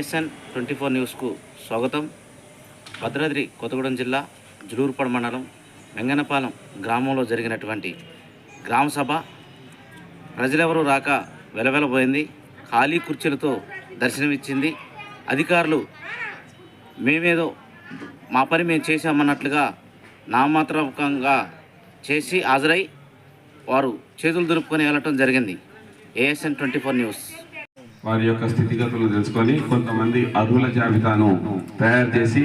Nation twenty four న్యూస్కు స్వాగతం. భద్రాద్రి కొత్తగూడెం జిల్లా జులూరుపాడు మండలం వెంగనపాలెం గ్రామంలో జరిగినటువంటి గ్రామ సభ ప్రజలెవరూ రాక వెలవెలబోయింది. ఖాళీ కుర్చీలతో దర్శనమిచ్చింది. అధికారులు మేమేదో మా పని మేము చేశామన్నట్లుగా నామాత్రకంగా చేసి హాజరై వారు చేతులు దులుపుకొని వెళ్ళటం జరిగింది. ASN twenty four news. వారి యొక్క స్థితిగతులను తెలుసుకొని కొంతమంది అర్హుల జాబితాను తయారు చేసి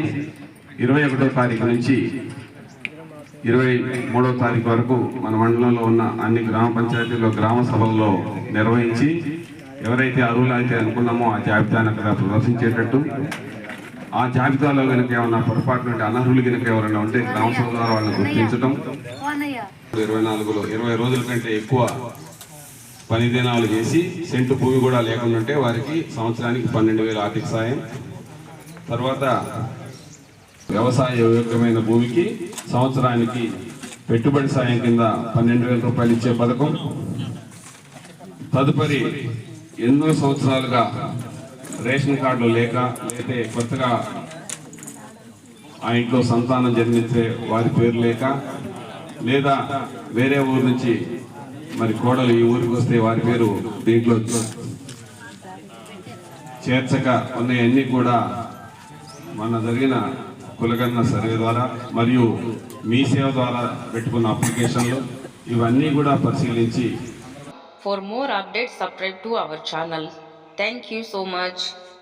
ఇరవై ఒకటో తారీఖు నుంచి ఇరవై మూడో తారీఖు వరకు మన మండలంలో ఉన్న అన్ని గ్రామ పంచాయతీల్లో గ్రామ సభల్లో నిర్వహించి ఎవరైతే అర్హులైతే అనుకున్నామో ఆ జాబితాను అక్కడ ప్రదర్శించేటట్టు. ఆ జాబితాలో కనుక ఏమన్నా పొరపాటు నుండి అనర్హులు కనుక ఎవరైనా ఉంటే గ్రామ సభ ద్వారా వాళ్ళని గుర్తించడం ఇరవై నాలుగులో ఇరవై రోజుల కంటే ఎక్కువ పని దినాలు చేసి సెంటు భూమి కూడా లేకుండా ఉంటే వారికి సంవత్సరానికి పన్నెండు వేల ఆర్థిక సాయం. తర్వాత వ్యవసాయ యోగ్యమైన భూమికి సంవత్సరానికి పెట్టుబడి సాయం కింద పన్నెండు వేల రూపాయలు ఇచ్చే పథకం. తదుపరి ఎన్నో సంవత్సరాలుగా రేషన్ కార్డులు లేక లేతే కొత్తగా ఆ ఇంట్లో సంతానం జన్మించే వారి పేరు లేక లేదా వేరే ఊరు నుంచి మరి కోడలు ఈ ఊరికి వస్తే వారి పేరు దీంట్లో చేర్చక ఉన్నాయన్నీ కూడా మన జరిగిన కులగన్న సర్వే ద్వారా మరియు మీ సేవ ద్వారా పెట్టుకున్న అప్లికేషన్లు ఇవన్నీ కూడా పరిశీలించి for more update subscribe to our channel thank you so much